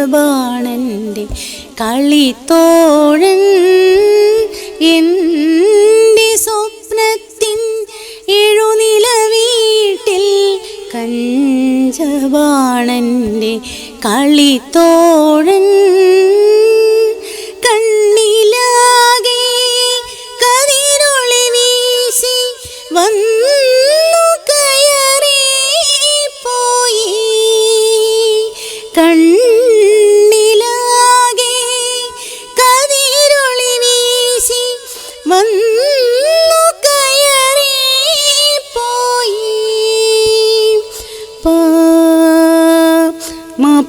പഞ്ചബാണന്റെ കളിത്തോഴൻ. എന്റെ സ്വപ്നത്തിൻ എഴുനില വീട്ടിൽ കഞ്ചബാണന്റെ കളിത്തോഴൻ.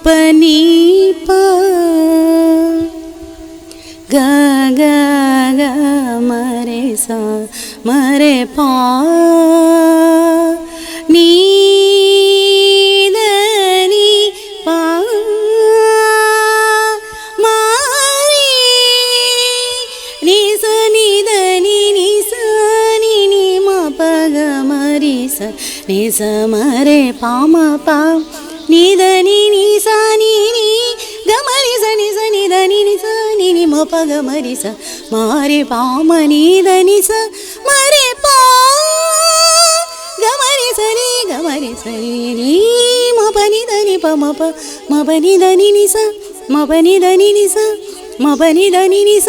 ಪನೀಪ. ಗ ಗ ಗ ಮರೆ ಸ ಮರೆ ಪಾ. ನೀ ನಿ ಸ ಮರೆ ಪಾಮ ಪಾ. നി സ നി ധ നി നി സ നി നി മ പ ഗ മ രി സ നി സ മ രെ പ മ പ നി ധ നി നി സ നി നി ഗ മ രി സ നി സ നി ധ നി നി സ നി നി മ പ ഗ മ രി സ മ രെ പ മ നി ധ നി സ മ രെ പ ഗ മ രി സ നി ഗ മ രി സ നി നി മ പ നി ധ നി പ മ പ മ പ നി ധ നി നി സ മ പ നി ധ നി നി സ മ പ നി ധ നി നി സ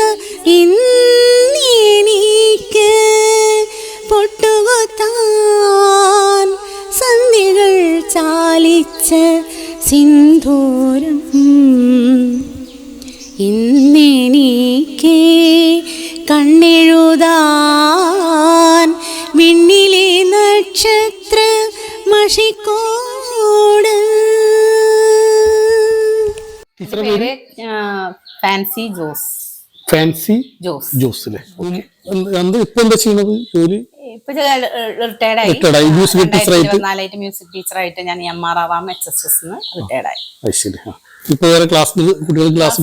ഇന്നെനിക്ക് പൊട്ടുകുത്താൻ സന്ധികൾ ചാലിച്ച സിന്ദൂരം ഇന്നെനിക്ക് കണ്ണെഴുതാൻ വിണ്ണിലെ നക്ഷത്ര മഷിക്കോട്. പേര്? ഫാൻസി ജോസ്. ഫാൻസി ജോസ്. ജോസ് അല്ലേ എന്താ ഇപ്പൊ എന്താ ചെയ്യണത് ജോലി? ഇപ്പൊ റിട്ടയർഡ് ആയി? ഇരുപത്തിനാലായിട്ട് മ്യൂസിക് ടീച്ചറായിട്ട്? ഞാൻ എം ആർ ആറാം എച്ച് എസ് എസ് റിട്ടയർഡ് ആയി അത് ഇപ്പൊ വേറെ ക്ലാസ് കുട്ടികൾ ക്ലാസ്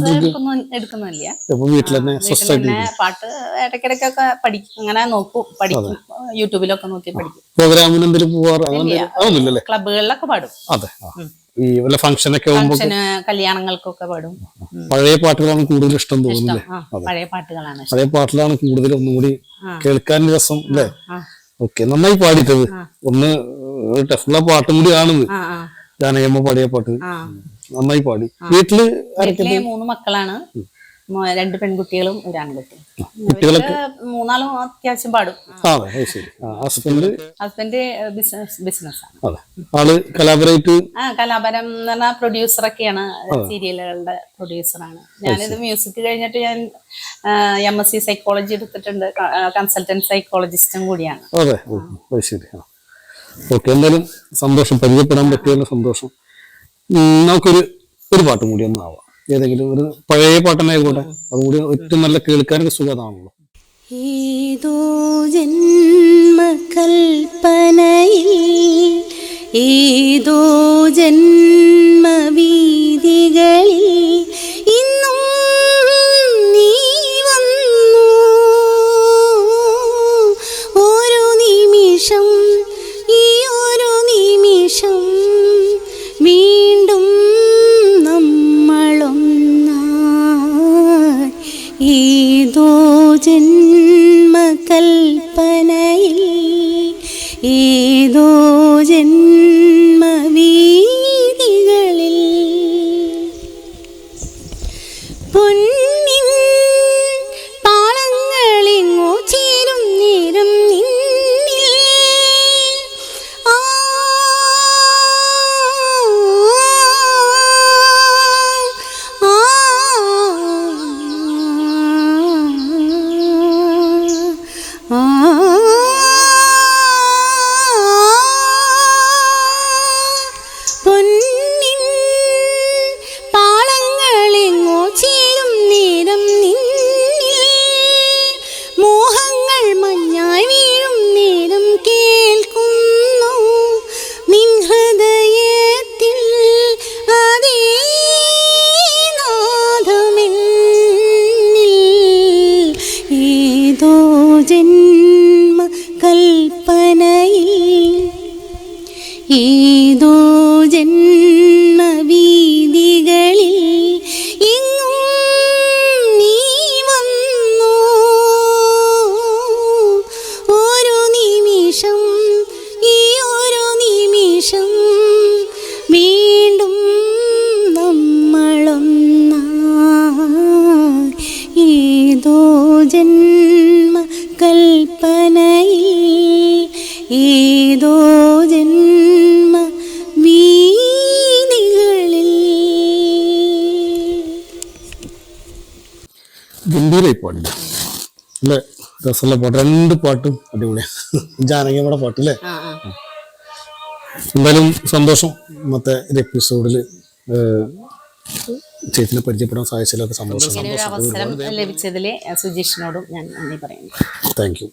എടുക്കുന്നില്ല വീട്ടിൽ തന്നെ പാട്ട് ഇടയ്ക്കിടയ്ക്കൊക്കെ പഠിക്കും അങ്ങനെ നോക്കും പഠിക്കും. യൂട്യൂബിലൊക്കെ നോക്കി പഠിക്കും. പ്രോഗ്രാമിന് എന്തെങ്കിലും പോവാറ്? അങ്ങനെ എന്തെങ്കിലും? ക്ലബുകളിലൊക്കെ പാടും. അതെ. ഈ വല്ല ഫംഗ്ഷൻ ഒക്കെ കല്യാണങ്ങൾക്കൊക്കെ പാടും. പഴയ പാട്ടുകളാണ് കൂടുതൽ ഇഷ്ടം തോന്നുന്നത് പഴയ പാട്ടുകളാണ്. പഴയ പാട്ടിലാണ് കൂടുതൽ ഒന്നും കൂടി കേൾക്കാൻ രസം അല്ലേ? ഓക്കെ നന്നായി പാടിട്ടത് ഒന്ന് ടഫുള്ള പാട്ടും കൂടി ആണെന്ന്. ജാനകമ്മ പാടിയ പാട്ട്. നന്നായി പാടി. വീട്ടിൽ മൂന്ന് മക്കളാണ്. രണ്ട് പെൺകുട്ടികളും ഒരു ആൺകുട്ടിയും കുട്ടികളൊക്കെ മൂന്നാളും അത്യാവശ്യം പാടും. അതെ ശരി. ഹസ്ബൻഡ് ഹസ്ബൻഡ് ബിസിനസ് ആൾ കലാപരമായിട്ട് ആ കലാപരം എന്ന് പറഞ്ഞാൽ പ്രൊഡ്യൂസറൊക്കെയാണ് സീരിയലുകളുടെ പ്രൊഡ്യൂസറാണ് ഞാനിത് മ്യൂസിക് കഴിഞ്ഞിട്ട് ഞാൻ എം എസ് സി സൈക്കോളജി എടുത്തിട്ടുണ്ട്. കൺസൾട്ടന്റ് സൈക്കോളജിസ്റ്റും കൂടിയാണ്. അതെ. ശരി. ഓക്കെ എന്തായാലും സന്തോഷം. പരിചയപ്പെടാൻ പറ്റിയ സന്തോഷം. നമുക്കൊരു ഒരു പാട്ടും കൂടി ഒന്ന് ആവാം ഏതെങ്കിലും ഒരു പഴയ പാട്ടനായിക്കോട്ടെ അതുകൂടി അതും കൂടി ഏറ്റവും നല്ല കേൾക്കാനൊക്കെ സുഖമാണല്ലോ. ഏതോ ജന്മകൽപ്പനയിൽ ഏതോ ജന്മവീതികളിൽ ഏതോ ജന്മകൽപ്പനയിൽ കൽപ്പനയിൽ ഏതോ ജന്മ വീതികളിൽ ഗംഭീരായി പാടില്ല? അല്ലേ? രസമുള്ള പാട്ട്. രണ്ട് പാട്ടും അടിപൊളിയാണ് ജാനകിയമ്മയുടെ പാട്ട് അല്ലേ? എന്തായാലും സന്തോഷം. ഇന്നത്തെ ഒരു എപ്പിസോഡിൽ ചേച്ചിനെ പരിചയപ്പെടാൻ സാധിച്ചതിലൊക്കെ സന്തോഷം. ലഭിച്ചതിലെ ഒരു അവസരം ലഭിച്ചതിൽ സുജീഷിനോടും ഞാൻ നന്ദി പറയുന്നു. Thank you